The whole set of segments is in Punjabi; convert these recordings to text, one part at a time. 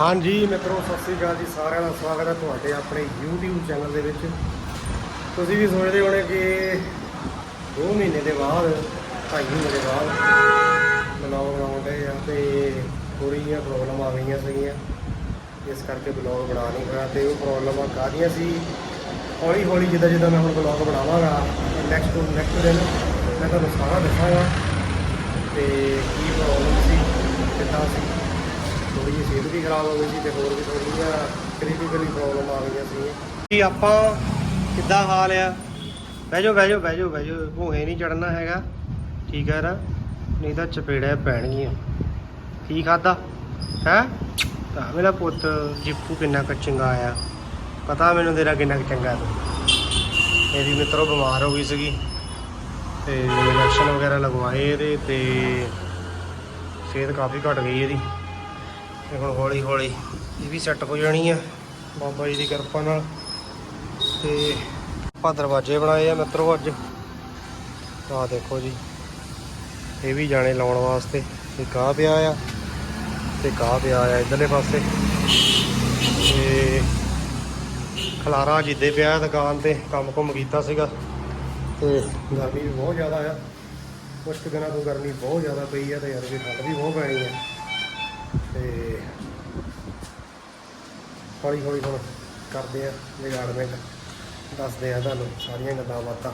ਹਾਂਜੀ ਮਿੱਤਰੋ, ਸਤਿ ਸ੍ਰੀ ਅਕਾਲ ਜੀ। ਸਾਰਿਆਂ ਦਾ ਸਵਾਗਤ ਹੈ ਤੁਹਾਡੇ ਆਪਣੇ YouTube ਚੈਨਲ ਦੇ ਵਿੱਚ। ਤੁਸੀਂ ਵੀ ਸੋਚਦੇ ਹੋਣੇ ਕਿ 2 ਮਹੀਨੇ ਦੇ ਬਾਅਦ 2.5 ਮਹੀਨੇ ਦੇ ਬਾਅਦ ਬਲੌਗ ਬਣਾਉਂਦੇ ਆ ਤੇ ਥੋੜੀ ਜਿਹੀਆਂ ਪ੍ਰੋਬਲਮ ਆ ਗਈਆਂ ਸੀਗੀਆਂ। ਇਸ ਕਰਕੇ ਬਲੌਗ ਬਣਾ ਨਹੀਂ ਹੋਇਆ ਤੇ ਉਹ ਪ੍ਰੋਬਲਮਾਂ ਕਾਹਦੀਆਂ ਸੀ? ਹੌਲੀ ਹੌਲੀ ਜਿੱਦਾਂ ਜਿੱਦਾਂ ਮੈਂ ਹੁਣ ਬਲੌਗ ਬਣਾਵਾਂਗਾ ਨੈਕਸਟ ਨੈਕਸਟ ਦਿਨ ਮੈਂ ਤੁਹਾਨੂੰ ਸਾਰਾ ਦੱਸਾਂਗਾ ਤੇ ਕੀ ਪ੍ਰੋਬਲਮ ਸੀ, ਕਿੱਦਾਂ ਸੀ। ਥੋੜੀ ਜਿਹੀ ਸਿਹਤ ਵੀ ਖਰਾਬ ਹੋ ਗਈ ਸੀ ਤੇ ਹੋਰ ਵੀ ਥੋੜੀਆਂ ਕ੍ਰਿਟੀਕਲੀ ਪ੍ਰੋਬਲਮ ਆ ਗਈਆਂ ਸੀ। ਕੀ ਆਪਾਂ ਕਿੱਦਾਂ ਹਾਲ ਆ? ਬਹਿ ਜਾਓ ਬਹਿ ਜਾਓ ਬਹਿ ਜਾਓ ਬਹਿ ਜਾਓ। ਭੂਹੇ ਨਹੀਂ ਚੜਨਾ ਹੈਗਾ। ਠੀਕ ਹੈ ਨਾ ਨਹੀਂ ਤਾਂ ਚਪੇੜਾਂ ਪੈਣਗੀਆਂ। ਕੀ ਖਾਦਾ ਹੈ? ਤਾਂ ਮੇਰਾ ਪੁੱਤ ਜਿੱਪੂ ਕਿੰਨਾ ਕੁ ਚੰਗਾ ਆ ਪਤਾ ਮੈਨੂੰ ਤੇਰਾ ਕਿੰਨਾ ਕੁ ਚੰਗਾ ਤੂੰ ਮੇਰੀ ਮਿੱਤਰੋ ਬਿਮਾਰ ਹੋ ਗਈ ਸੀਗੀ। ਤੇ ਇੰਜੈਕਸ਼ਨ ਵਗੈਰਾ ਲਗਵਾਏ ਇਹਦੇ ਤੇ ਸਿਹਤ ਕਾਫੀ ਘਟ ਗਈ ਇਹਦੀ। ਤੇ ਹੁਣ ਹੌਲੀ ਹੌਲੀ ਇਹ ਵੀ ਸੈੱਟ ਹੋ ਜਾਣੀ ਆ। ਬਾਬਾ ਜੀ ਦੀ ਕਿਰਪਾ ਨਾਲ। ਤੇ ਆਪਾਂ ਦਰਵਾਜ਼ੇ ਬਣਾਏ ਆ ਮਿੱਤਰੋ ਅੱਜ। ਆਹ ਦੇਖੋ ਜੀ। ਇਹ ਵੀ ਜਾਣੇ ਲਾਉਣ ਵਾਸਤੇ। ਤੇ ਕਾਹ ਪਿਆ ਆ। ਤੇ ਕਾਹ ਪਿਆ ਆ ਇਧਰਲੇ ਪਾਸੇ। ਤੇ ਖਲਾਰਾ ਜਿੱਦੇ ਪਿਆ ਦੁਕਾਨ ਤੇ, ਕੰਮ ਕੁਮ ਕੀਤਾ ਸੀਗਾ। ਤੇ ਗਰਮੀ ਵੀ ਬਹੁਤ ਜ਼ਿਆਦਾ ਆ। ਕੁਝ ਕੁ ਦਿਨਾਂ ਤੋਂ ਗਰਮੀ ਬਹੁਤ ਜ਼ਿਆਦਾ ਪਈ ਆ ਤੇ ਯਾਰ ਵੀ ਠੰਡ ਵੀ ਬਹੁਤ ਪੈਣੀ ਆ। ਤੇ ਹੌਲੀ ਹੌਲੀ ਹੁਣ ਕਰਦੇ ਆ ਰਿਗਾਰਡਮੈਂਟ ਦੱਸਦੇ ਆ ਤੁਹਾਨੂੰ ਸਾਰੀਆਂ ਗੱਲਾਂ ਬਾਤਾਂ।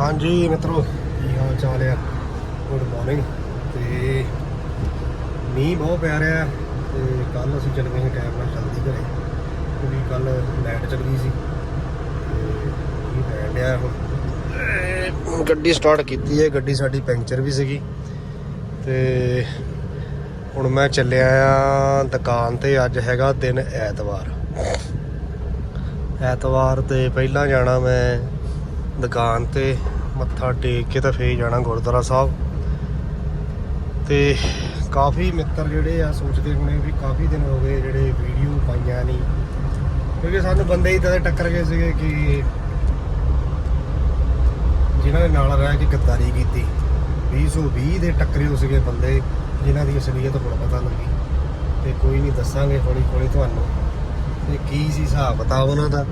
ਹਾਂਜੀ ਮਿੱਤਰੋ, ਕੀ ਹਾਲ ਚਾਲ ਆ? ਗੁੱਡ ਮਾਰਨਿੰਗ ਤੇ ਮੀਂਹ ਬਹੁਤ ਪੈ ਰਿਹਾ ਤੇ ਕੱਲ ਅਸੀਂ ਚੱਲ ਗਏ ਟਾਈਮ ਨਾਲ ਜਲਦੀ ਘਰੇ। ਕਿਉਂਕਿ ਕੱਲ ਲਾਈਟ ਚੱਲ ਗਈ ਸੀ। ਤੇ ਮੀਂਹ ਪੈਣ ਹੁਣ ਹੁਣ। ਗੱਡੀ ਸਟਾਰਟ ਕੀਤੀ ਹੈ, ਗੱਡੀ ਸਾਡੀ ਪੈਂਚਰ ਵੀ ਸੀਗੀ। ਤੇ ਹੁਣ ਮੈਂ ਚੱਲਿਆ ਆ ਦੁਕਾਨ ਤੇ, ਅੱਜ ਹੈਗਾ ਦਿਨ ਐਤਵਾਰ। ਐਤਵਾਰ ਤੇ ਪਹਿਲਾਂ ਜਾਣਾ ਮੈਂ ਦੁਕਾਨ ਤੇ, ਮੱਥਾ ਟੇਕ ਕੇ ਤਾਂ ਫੇਰ ਜਾਣਾ ਗੁਰਦੁਆਰਾ ਸਾਹਿਬ। ਤੇ ਕਾਫੀ ਮਿੱਤਰ ਜਿਹੜੇ ਆ ਸੋਚਦੇ ਹੋਣੇ ਵੀ ਕਾਫੀ ਦਿਨ ਹੋ ਗਏ ਜਿਹੜੇ ਵੀਡੀਓ ਪਾਈਆਂ ਨਹੀਂ ਕਿਉਂਕਿ ਸਾਨੂੰ ਬੰਦੇ ਹੀ ਤਾਂ ਟੱਕਰ ਗਏ ਸੀਗੇ ਕਿ ਜਿਨ੍ਹਾਂ ਦੇ ਨਾਲ ਰਹਿ ਕੇ ਗੱਦਾਰੀ ਕੀਤੀ। 220 ਦੇ ਟੱਕਰੇ ਹੋ ਸੀਗੇ ਬੰਦੇ। ਜਿਨ੍ਹਾਂ ਦੀ ਅਸਲੀਅਤ ਹੁਣ ਪਤਾ ਲੱਗੀ ਤੇ ਕੋਈ ਨਹੀਂ ਦੱਸਾਂਗੇ ਹੌਲੀ ਹੌਲੀ ਤੁਹਾਨੂੰ ਤੇ ਕੀ ਸੀ ਹਿਸਾਬ ਕਿਤਾਬ ਉਹਨਾਂ ਦਾ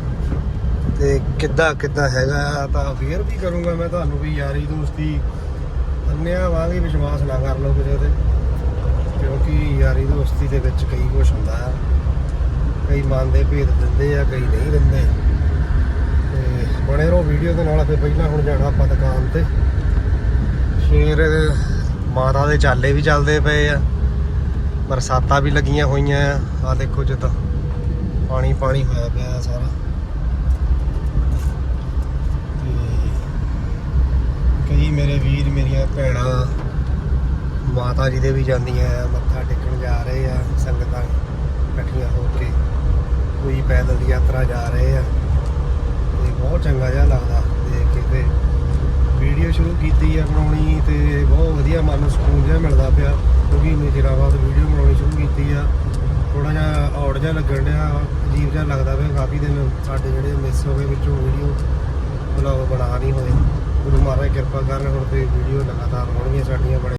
ਤੇ ਕਿੱਦਾਂ ਕਿੱਦਾਂ ਹੈਗਾ ਤਾਂ ਫੇਰ ਵੀ ਕਰੂੰਗਾ ਮੈਂ ਤੁਹਾਨੂੰ ਵੀ ਯਾਰੀ ਦੋਸਤੀ। ਅੰਨਿਆਂ ਵਾਂਗ ਹੀ ਵਿਸ਼ਵਾਸ ਨਾ ਕਰ ਲਓ ਕਿਸੇ ਤੇ, ਕਿਉਂਕਿ ਯਾਰੀ ਦੋਸਤੀ ਦੇ ਵਿੱਚ ਕਈ ਕੁਝ ਹੁੰਦਾ ਹੈ ਕਈ ਮੰਨਦੇ ਭੇਦ ਦਿੰਦੇ ਆ, ਕਈ ਨਹੀਂ ਦਿੰਦੇ। ਤੇ ਬਣੇ ਰਹੋ ਵੀਡੀਓ ਦੇ ਨਾਲ, ਫਿਰ ਪਹਿਲਾਂ ਹੁਣ ਜਾਣਾ ਆਪਾਂ ਦੁਕਾਨ ਤੇ। ਫਿਰ ਮਾਤਾ ਦੇ ਚਾਲੇ ਵੀ ਚੱਲਦੇ ਪਏ ਆ। ਬਰਸਾਤਾਂ ਵੀ ਲੱਗੀਆਂ ਹੋਈਆਂ ਆ। ਆ ਦੇਖੋ ਜਿੱਦਾਂ ਪਾਣੀ ਪਾਣੀ ਹੋਇਆ ਪਿਆ ਸਾਰਾ। ਕਈ ਮੇਰੇ ਵੀਰ, ਮੇਰੀਆਂ ਭੈਣਾਂ ਮਾਤਾ ਜੀ ਦੇ ਵੀ ਜਾਂਦੀਆਂ ਆ, ਮੱਥਾ ਟੇਕਣ ਜਾ ਰਹੇ ਆ, ਸੰਗਤਾਂ ਇਕੱਠੀਆਂ ਹੋ ਕੇ ਕੋਈ ਪੈਦਲ ਦੀ ਯਾਤਰਾ ਜਾ ਰਹੇ ਆ। ਤੇ ਬਹੁਤ ਚੰਗਾ ਜਿਹਾ ਲੱਗਦਾ ਦੇਖ ਕੇ ਤੇ। ਵੀਡੀਓ ਸ਼ੁਰੂ ਕੀਤੀ ਆ, ਬਣਾਉਣੀ ਤੇ ਬਹੁਤ ਵਧੀਆ ਮਨ ਨੂੰ ਸਕੂਨ ਜਿਹਾ ਮਿਲਦਾ ਪਿਆ। ਕਿਉਂਕਿ ਇੰਨੇ ਚਿਰਾਂ ਬਾਅਦ ਵੀਡੀਓ ਬਣਾਉਣੀ ਸ਼ੁਰੂ ਕੀਤੀ ਆ। ਥੋੜਾ ਜਿਹਾ ਔੜ ਜਿਹਾ ਲੱਗਣ ਡਿਆ, ਅਜੀਬ ਜਿਹਾ ਲੱਗਦਾ ਪਿਆ ਕਾਫੀ ਦਿਨ ਸਾਡੇ ਜਿਹੜੇ ਮਿਸ ਹੋ ਗਏ ਵਿੱਚੋਂ ਵੀਡੀਓ ਬਲੌਗ ਬਣਾ ਨਹੀਂ ਹੋਏ। ਗੁਰੂ ਮਹਾਰਾਜ ਕਿਰਪਾ ਕਰਨ ਹੁਣ ਤੇ ਵੀਡੀਓ ਲਗਾਤਾਰ ਹੋਣਗੀਆਂ ਸਾਡੀਆਂ ਬਣੇ।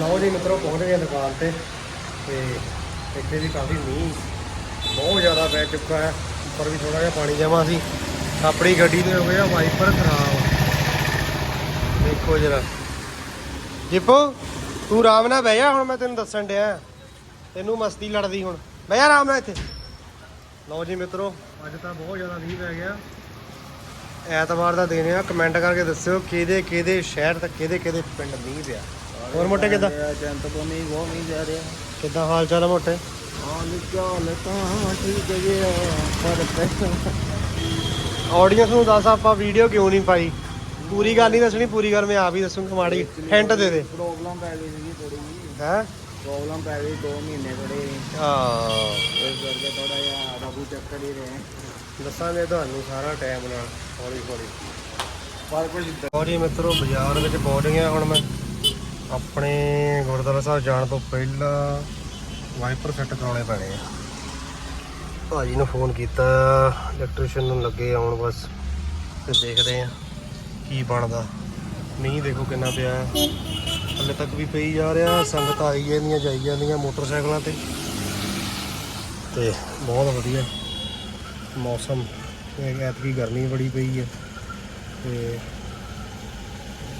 ਲਓ ਜੀ ਮਿੱਤਰੋ, ਪਹੁੰਚ ਗਏ ਦੁਕਾਨ ਤੇ ਤੇ ਇੱਥੇ ਵੀ ਕਾਫੀ ਮੀਂਹ ਬਹੁਤ ਜ਼ਿਆਦਾ ਪੈ ਚੁੱਕਾ ਹੈ। ਉੱਪਰ ਵੀ ਥੋੜਾ ਜਿਹਾ ਪਾਣੀ ਜਮਾ ਸੀ। ਆਪਣੀ ਗੱਡੀ ਦੇ ਹੋ ਗਿਆ ਵਾਈਪਰ ਖਰਾਬ। ਦੇਖੋ ਜਰਾ। ਜਿੱਪੋ ਤੂੰ ਆਰਾਮ ਨਾਲ ਬਹਿ ਜਾ ਹੁਣ ਮੈਂ ਤੈਨੂੰ ਦੱਸਣ ਡਿਆ। ਤੈਨੂੰ ਮਸਤੀ ਲੜਦੀ ਹੁਣ। ਬਹਿ ਜਾ ਆਰਾਮ ਨਾਲ ਇੱਥੇ। ਲਓ ਜੀ ਮਿੱਤਰੋ ਅੱਜ ਤਾਂ ਬਹੁਤ ਜ਼ਿਆਦਾ ਮੀਂਹ ਪੈ ਗਿਆ। ਐਤਵਾਰ ਦਾ ਦਿਨ ਆ ਕਮੈਂਟ ਕਰਕੇ ਦੱਸਿਓ ਕਿਹਦੇ ਕਿਹਦੇ ਸ਼ਹਿਰ ਤੇ ਕਿਹਦੇ ਕਿਹਦੇ ਪਿੰਡ ਮੀਂਹ ਪਿਆ। ਹੋਰ ਮੋਟੇ ਕਿੱਦਾਂ? ਜੰਤ ਤੋਂ ਨਹੀਂ ਬਹੁਤ ਨਹੀਂ ਜਾ ਰਿਹਾ। ਕਿੱਦਾਂ ਹਾਲ ਚਾਲ ਆ ਮੋਟੇ? ਹਾਲ ਚਾਲ ਤਾਂ ਠੀਕ ਜੀ ਪਰ ਆਡੀਅנס ਨੂੰ ਦੱਸ ਆਪਾਂ ਵੀਡੀਓ ਕਿਉਂ ਨਹੀਂ ਪਾਈ? ਪੂਰੀ ਗੱਲ ਨਹੀਂ ਦੱਸਣੀ ਪੂਰੀ ਗੱਲ ਮੈਂ ਆਪ ਹੀ ਦੱਸੂਗਾ ਮਾੜੀ ਹਿੰਟ ਦੇ ਦੇ। ਪ੍ਰੋਬਲਮ ਪੈ ਗਈ ਸੀ ਥੋੜੀ ਜੀ ਹੈ? ਪ੍ਰੋਬਲਮ ਪੈ ਗਈ 2 ਮਹੀਨੇ ਥੋੜੇ ਹਾਂ। ਇਸ ਕਰਕੇ ਥੋੜਾ ਜਿਹਾ ਰਬੂ ਚੱਕਰ ਹੀ ਰਹੇ। ਦੱਸਾਂਗੇ ਤੁਹਾਨੂੰ ਸਾਰਾ ਟਾਈਮ ਨਾਲ ਹੌਲੀ ਹੌਲੀ। ਪਰ ਕੁਝ ਔਰੀ ਮਿੱਤਰੋ ਬਾਜ਼ਾਰ ਵਿੱਚ ਪਹੁੰਚ ਗਿਆ ਹੁਣ ਮੈਂ ਆਪਣੇ ਗੁਰਦੁਆਰਾ ਸਾਹਿਬ ਜਾਣ ਤੋਂ ਪਹਿਲਾਂ ਵਾਈਪਰ ਸੈੱਟ ਕਰਾਉਣੇ ਪੈਣੇ ਆ। ਭਾਜੀ ਨੂੰ ਫੋਨ ਕੀਤਾ ਇਲੈਕਟ੍ਰੀਸ਼ੀਅਨ ਨੂੰ ਲੱਗੇ ਆਉਣ ਬਸ, ਤੇ ਦੇਖਦੇ ਆ ਕੀ ਬਣਦਾ। ਮੀਂਹ ਦੇਖੋ ਕਿੰਨਾ ਪਿਆ ਹੈ। ਹਲੇ ਤੱਕ ਵੀ ਪਈ ਜਾ ਰਿਹਾ, ਸੰਗਤ ਆਈ ਜਾਂਦੀਆਂ, ਜਾਈ ਜਾਂਦੀਆਂ ਮੋਟਰਸਾਈਕਲਾਂ ਤੇ। ਤੇ ਬਹੁਤ ਵਧੀਆ ਮੌਸਮ ਇਹ ਐਤਕੀ ਗਰਮੀ ਬੜੀ ਪਈ ਹੈ। ਤੇ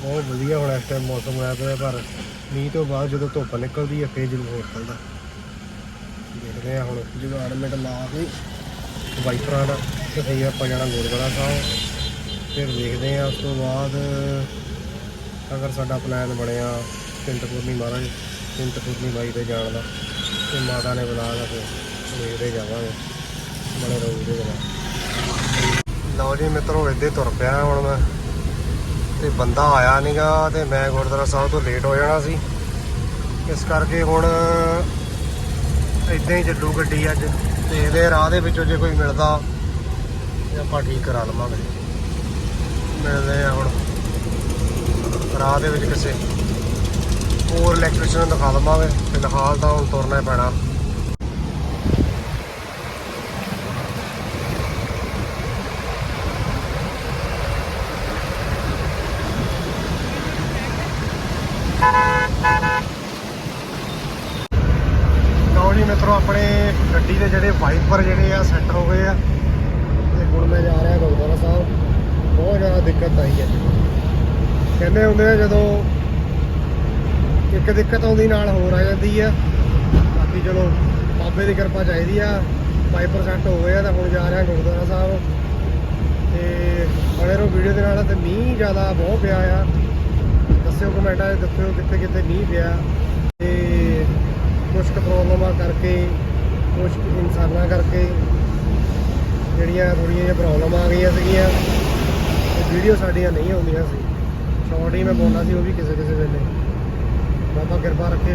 ਬਹੁਤ ਵਧੀਆ ਹੁਣ ਇਸ ਟਾਈਮ ਮੌਸਮ ਹੋਇਆ ਪਿਆ, ਪਰ ਮੀਂਹ ਤੋਂ ਬਾਅਦ ਜਦੋਂ ਧੁੱਪ ਨਿਕਲਦੀ ਹੈ, ਫੇਰ ਜਲੂਸ ਨਿਕਲਦਾ ਦੇਖਦੇ ਆ ਹੁਣ। ਜੁਗਾੜਮੈਂਟ ਲਾ ਕੇ ਵਾਈਪਰਾਂ ਦਾ, ਤੇ ਫੇਰ ਆਪਾਂ ਜਾਣਾ ਗੁਰਦੁਆਰਾ ਸਾਹਿਬ। ਫਿਰ ਦੇਖਦੇ ਆ ਉਸ ਤੋਂ ਬਾਅਦ ਅਗਰ ਸਾਡਾ ਪਲਾਨ ਬਣਿਆ ਚਿੰਤਪੁਰਨੀ ਮਹਾਰਾਜ, ਚਿੰਤਪੁਰਨੀ ਬਾਈ ਤੇ ਜਾਣ ਦਾ, ਤੇ ਮਾਤਾ ਨੇ ਬੁਲਾਇਆ ਫਿਰ ਦੇਖਦੇ ਜਾਵਾਂਗੇ। ਬੜੇ ਰਹੂ ਦੇ ਨਾਲ ਲਓ ਜੀ ਮਿੱਤਰੋ ਇੱਦੇ ਤੁਰ ਪਿਆ ਹੁਣ ਮੈਂ। ਤੇ ਬੰਦਾ ਆਇਆ ਨਹੀਂਗਾ ਤੇ ਮੈਂ ਗੁਰਦੁਆਰਾ ਸਾਹਿਬ ਤੋਂ ਲੇਟ ਹੋ ਜਾਣਾ ਸੀ। ਇਸ ਕਰਕੇ ਹੁਣ ਇਦਾਂ ਹੀ ਚੱਲੂ ਗੱਡੀ ਅੱਜ ਤੇ ਇਹਦੇ ਰਾਹ ਦੇ ਵਿੱਚੋਂ ਜੇ ਕੋਈ ਮਿਲਦਾ ਤੇ ਆਪਾਂ ਠੀਕ ਕਰਾ ਲਵਾਂਗੇ। ਮਿਲਦੇ ਆ ਹੁਣ। ਰਾਹ ਦੇ ਵਿੱਚ ਕਿਸੇ ਹੋਰ ਇਲੈਕਟ੍ਰੀਸ਼ੀਅਨ ਦਿਖਾ ਦਵਾਂਗੇ ਫਿਲਹਾਲ ਤਾਂ ਹੁਣ ਤੁਰਨਾ ਹੀ ਪੈਣਾ ਲਓ ਜੀ ਮਿੱਤਰੋ ਆਪਣੇ ਗੱਡੀ ਦੇ ਜਿਹੜੇ ਵਾਈਪਰ ਜਿਹੜੇ ਆ ਸੈੱਟ ਹੋ ਗਏ ਆ। ਤੇ ਹੁਣ ਮੈਂ ਜਾ ਰਿਹਾ ਗੁਰਦੁਆਰਾ ਸਾਹਿਬ। ਬਹੁਤ ਜ਼ਿਆਦਾ ਦਿੱਕਤ ਆਈ ਹੈ। ਕਹਿੰਦੇ ਹੁੰਦੇ ਆ ਜਦੋਂ ਇੱਕ ਦਿੱਕਤ ਆਉਂਦੀ ਨਾਲ ਹੋਰ ਆ ਜਾਂਦੀ ਆ। ਬਾਕੀ ਚਲੋ ਬਾਬੇ ਦੀ ਕਿਰਪਾ ਚਾਹੀਦੀ ਆ। ਵਾਈਪਰ ਸੈੱਟ ਹੋ ਗਏ ਆ ਤਾਂ ਹੁਣ ਜਾ ਰਿਹਾ ਗੁਰਦੁਆਰਾ ਸਾਹਿਬ। ਤੇ ਬਣੇ ਰਹੋ ਵੀਡੀਓ ਦੇ ਨਾਲ ਤੇ ਮੀਂਹ ਜ਼ਿਆਦਾ ਬਹੁਤ ਪਿਆ ਆ। ਦੱਸਿਓ ਕਮੈਂਟਾਂ 'ਚ ਦੱਸਿਓ ਕਿੱਥੇ ਕਿੱਥੇ ਮੀਂਹ ਪਿਆ। ਤੇ ਕੁਝ ਕੁ ਪ੍ਰੋਬਲਮਾਂ ਕਰਕੇ ਕੁਝ ਇਨਸਾਨਾਂ ਕਰਕੇ ਜਿਹੜੀਆਂ ਥੋੜੀਆਂ ਜਿਹੀਆਂ ਪ੍ਰੋਬਲਮਾਂ ਆ ਗਈਆਂ ਸੀਗੀਆਂ। ਵੀਡੀਓ ਸਾਡੀਆਂ ਨਹੀਂ ਆਉਂਦੀਆਂ ਸੀ। ਸ਼ਾਰਟ ਹੀ ਮੈਂ ਪਾਉਂਦਾ ਸੀ, ਉਹ ਵੀ ਕਿਸੇ ਕਿਸੇ ਵੇਲੇ। ਬਾਬਾ ਕਿਰਪਾ ਰੱਖੇ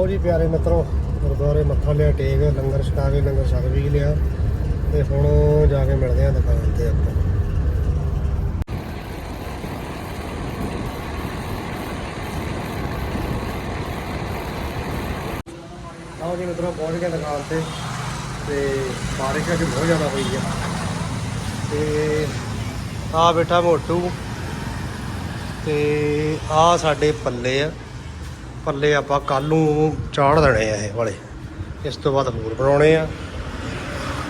ਲਓ ਜੀ ਪਿਆਰੇ ਮਿੱਤਰੋ, ਗੁਰਦੁਆਰੇ ਮੱਥਾ ਲਿਆ, ਟੇਕ, ਲੰਗਰ ਛਕਾ ਕੇ ਲੰਗਰ ਛਕ ਵੀ ਲਿਆ ਤੇ ਹੁਣ ਜਾ ਕੇ ਮਿਲਦੇ ਆ ਦੁਕਾਨ ਤੇ ਆਪਾਂ। ਲਓ ਜੀ ਮਿੱਤਰੋ, ਪਹੁੰਚ ਗਏ ਦੁਕਾਨ ਤੇ ਤੇ ਬਾਰਿਸ਼ ਅੱਜ ਬਹੁਤ ਜ਼ਿਆਦਾ ਹੋਈ ਆ। ਤੇ ਆ ਬੈਠਾ ਮੋਟੂ ਤੇ ਆ ਸਾਡੇ ਪੱਲੇ ਆ। ਪੱਲੇ ਆਪਾਂ ਕੱਲ ਨੂੰ ਚਾੜ ਦੇਣੇ ਆ ਇਹ ਵਾਲੇ। ਇਸ ਤੋਂ ਬਾਅਦ ਹੋਰ ਬਣਾਉਣੇ ਆ।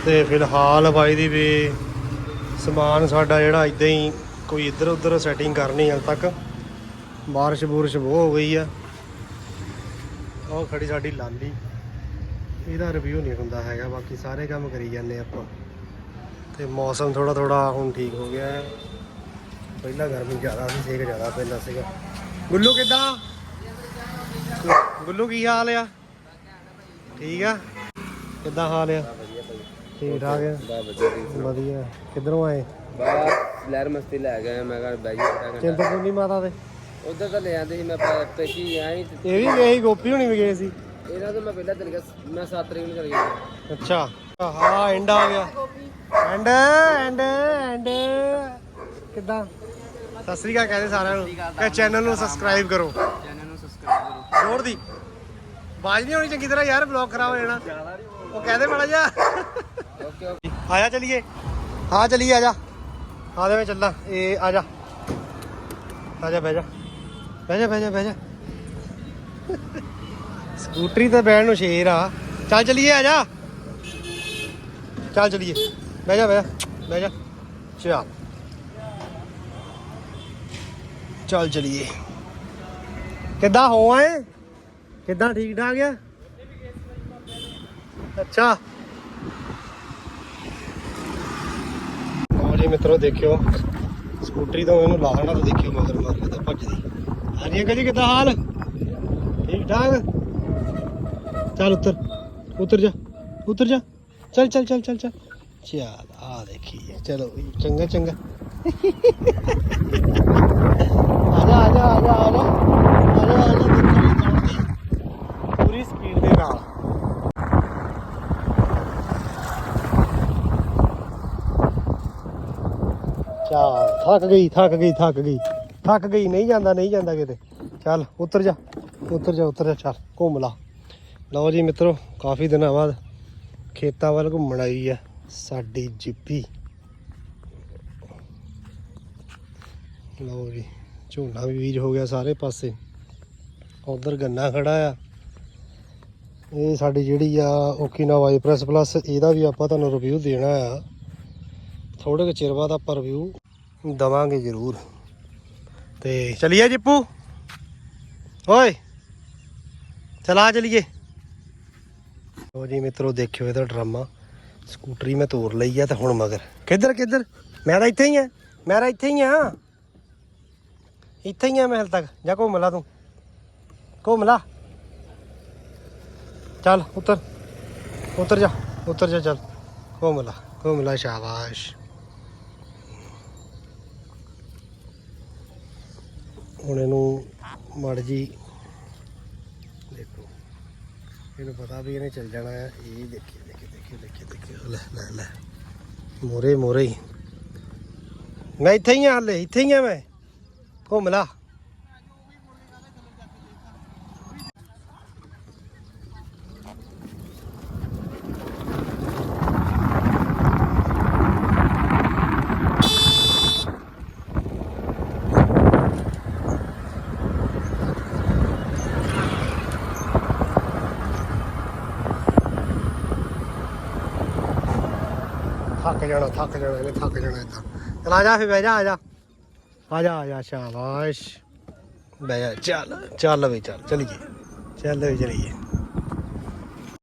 ਤੇ ਫਿਲਹਾਲ ਬਾਈ ਦੀ ਵੀ ਸਮਾਨ ਸਾਡਾ ਜਿਹੜਾ ਇਦਾਂ ਹੀ ਕੋਈ ਇੱਧਰ ਉੱਧਰ ਸੈਟਿੰਗ ਕਰਨੀ ਹਾਲ ਤੱਕ। ਬਾਰਿਸ਼ ਬੂਰਿਸ਼ ਬਹੁਤ ਹੋ ਗਈ ਆ। ਉਹ ਖੜੀ ਸਾਡੀ ਲਾਲੀ। ਇਹਦਾ ਰਿਵਿਊ ਨਹੀਂ ਹੁੰਦਾ ਹੈਗਾ, ਬਾਕੀ ਸਾਰੇ ਕੰਮ ਕਰੀ ਜਾਂਦੇ ਆਪਾਂ। ਤੇ ਮੌਸਮ ਥੋੜਾ ਥੋੜਾ ਹੁਣ ਠੀਕ ਹੋ ਗਿਆ। ਹੈ ਪਹਿਲਾਂ ਗਰਮੀ ਜ਼ਿਆਦਾ ਸੀ, ਸੇਕ ਜ਼ਿਆਦਾ ਪਹਿਲਾਂ ਸੀਗਾ। ਗੁੱਲੂ ਕਿੱਦਾਂ? ਗੁੱਲੂ ਕੀ ਹਾਲ ਆ? ਠੀਕ ਆ? ਕਿੱਦਾਂ ਹਾਲ ਆ? ਠੀਕ ਠਾਕ ਆ? ਵਧੀਆ ਕਿੱਧਰੋਂ ਆਏ? ਬਾ ਲਹਿਰ ਮਸਤੀ ਲੈ ਗਏ ਮੈਂ ਘਰ ਬੈਠ ਗਿਆ ਚਿੰਤਪੁਰਨੀ ਮਾਤਾ ਦੇ? ਉਧਰ ਤਾਂ ਲੈ ਆਂਦੇ ਸੀ ਮੈਂ ਪ- ਪੇਸ਼ੀ ਆਈ ਤੇ ਇਹ ਵੀ ਗਏ ਸੀ ਗੋਪੀ ਹੋਣੀ ਵੀ ਗਏ ਸੀ? ਇਹਨਾਂ ਤੋਂ ਮੈਂ ਪਹਿਲਾਂ ਚਲ ਗਿਆ ਮੈਂ 7 ਤਰੀਕ ਨੂੰ ਚਲ ਗਿਆ। ਅੱਛਾ। ਹਾਂ ਐਂਡ ਆ ਗਿਆ। ਐਂਡ ਐਂਡ ਐਂਡ ਕਿੱਦਾਂ? ਸਤਿ ਸ੍ਰੀ ਅਕਾਲ ਕਹਦੇ ਸਾਰਿਆਂ ਨੂੰ। ਕਿ ਚੈਨਲ ਨੂੰ ਸਬਸਕ੍ਰਾਈਬ ਕਰੋ। ਚੈਨਲ ਨੂੰ ਦੀ। ਆਵਾਜ਼ ਨਹੀਂ ਹੋਣੀ ਚੰਗੀ ਤਰ੍ਹਾਂ ਯਾਰ ਬਲੌਕ ਖਰਾਬ ਹੋ ਜਾਣਾ। ਉਹ ਕਹਦੇ ਮਾੜਾ ਜਾ ਕਰੋ ਚਲੀਏ। ਹਾਂ ਚਲੀਏ ਆਜਾ ਆ ਦੇ ਮੈਂ ਚੱਲਾਂ ਇਹ ਆਜਾ ਆਜਾ ਬਹਿ ਜਾ। ਬਹਿ ਜਾ ਬਹਿ ਜਾ ਬਹਿ ਜਾ। ਸਕੂਟਰੀ ਤੇ ਬਹਿਣ ਨੂੰ ਸ਼ੇਰ ਆ। ਚੱਲ ਚਲੀਏ ਆਜਾ ਚੱਲ ਚਲੀਏ। ਬਹਿ ਜਾ ਬਹਿ ਜਾ। ਬਹਿ ਜਾ। ਚੱਲ। ਚੱਲ ਚਲੀਏ। ਕਿੱਦਾਂ ਹੋ ਕਿੱਦਾਂ, ਠੀਕ ਠਾਕ ਆ? ਅੱਛਾ। ਜੀ, ਮਿੱਤਰੋ, ਦੇਖਿਓ। ਸਕੂਟਰੀ ਤੋਂ ਇਹਨੂੰ ਲਾ ਦੇਣਾ ਦੇਖਿਓ ਮਗਰ ਮਗਰ ਕਿੱਦਾਂ ਭੱਜਦੀ। ਹਾਂਜੀ, ਅੰਕਲ ਜੀ, ਕਿੱਦਾਂ ਹਾਲ? ਠੀਕ ਠਾਕ? ਚੱਲ ਉੱਤਰ। ਉੱਤਰ ਜਾ। ਉੱਤਰ ਜਾ। ਚੱਲ ਚੱਲ ਚੱਲ ਚੱਲ ਚੱਲ। ਚੱਲ, ਆ ਦੇਖੀ ਚਲੋ ਚੰਗਾ ਚੰਗਾ। ਆ ਜਾ ਆ ਜਾ ਆ ਜਾ ਆ ਜਾ ਆ ਜਾ ਆ ਜਾ ਦੇਖੀ ਦੌੜਦੀ ਪੂਰੀ ਸਪੀਡ ਦੇ ਨਾਲ ਚੱਲ ਥੱਕ ਗਈ ਥੱਕ ਗਈ ਥੱਕ ਗਈ। ਥੱਕ ਗਈ, ਨਹੀਂ ਜਾਂਦਾ ਨਹੀਂ ਜਾਂਦਾ ਕਿਤੇ। ਚੱਲ, ਉਤਰ ਜਾ, ਉੱਤਰ ਜਾ ਉੱਤਰ ਜਾ, ਚੱਲ, ਘੁੰਮ ਲਾ। ਲਓ ਜੀ ਮਿੱਤਰੋ, ਕਾਫੀ ਦਿਨਾਂ ਬਾਅਦ ਖੇਤਾਂ ਵੱਲ ਘੁੰਮਣ ਆਈ ਆ ਸਾਡੀ ਜਿੱਪੀ। ਲਓ ਜੀ, ਝੋਨਾ ਵੀ ਬੀਜ ਹੋ ਗਿਆ ਸਾਰੇ ਪਾਸੇ। ਉਧਰ ਗੰਨਾ ਖੜਾ ਆ। ਇਹ ਸਾਡੀ ਜਿਹੜੀ ਆ ਓਕੀਨਾਵਾ ਪ੍ਰੈਸ ਪਲੱਸ, ਇਹਦਾ ਵੀ ਆਪਾਂ ਤੁਹਾਨੂੰ ਰਿਵਿਊ ਦੇਣਾ ਆ। ਥੋੜੇ ਕੁ ਚਿਰ ਬਾਅਦ ਆਪਾਂ ਰਿਵਿਊ ਦਵਾਂਗੇ ਜ਼ਰੂਰ ਤੇ ਚਲਿਏ ਜਿੱਪੂ ਓਏ ਚਲਾ ਚਲੀਏ ਲੋ ਜੀ ਮਿੱਤਰੋ ਦੇਖਿਓ ਇਹਦਾ ਡਰਾਮਾ ਸਕੂਟਰੀ ਮੈਂ ਤੋੜ ਲਈ ਆ ਤੇ ਹੁਣ ਮਗਰ ਕਿੱਧਰ ਕਿੱਧਰ ਮੈਂ ਤਾਂ ਇੱਥੇ ਹੀ ਆ ਮੈਂ ਤਾਂ ਇੱਥੇ ਹੀ ਆ ਇੱਥੇ ਹੀ ਆ ਮੈਂ ਹਾਲੇ ਤੱਕ ਜਾ ਘੁੰਮ ਲਾ ਤੂੰ ਘੁੰਮ ਲਾ ਚੱਲ ਉੱਤਰ ਉੱਤਰ ਜਾ ਉੱਤਰ ਜਾ ਚੱਲ ਘੁੰਮ ਲਾ ਘੁੰਮ ਲਾ ਸ਼ਾਬਾਸ਼ ਹੁਣ ਇਹਨੂੰ ਮੜ ਜੀ, ਦੇਖੋ। ਇਹਨੂੰ ਪਤਾ ਵੀ ਇਹਨੇ ਚੱਲ ਜਾਣਾ ਹੈ ਇਹ ਦੇਖੀ ਦੇਖੀ ਦੇਖੀ ਦੇਖੀ ਦੇਖੀ। ਲੈ ਲੈ ਲੈ। ਮੋਰੇ ਮੋਰੇ। ਮੈਂ ਇੱਥੇ ਹੀ ਆ, ਹਾਲੇ। ਇੱਥੇ ਹੀ ਆ ਮੈਂ। ਘੁੰਮ ਲਾ। ਥੱਕ ਜਾਣਾ ਥੱਕ ਜਾਣਾ, ਇਹਨੇ ਥੱਕ ਜਾਣਾ ਇਦਾਂ ਚਲ ਆ ਜਾ ਫੇ ਬਹਿ ਜਾ, ਆ ਜਾ। ਆ ਜਾ ਆ ਜਾ, ਸ਼ਾਬਾਸ਼। ਬਹਿ ਜਾ, ਚੱਲ ਚੱਲ ਵੀ ਚੱਲ, ਚਲੀਏ। ਚੱਲ ਵੀ ਚਲੀਏ।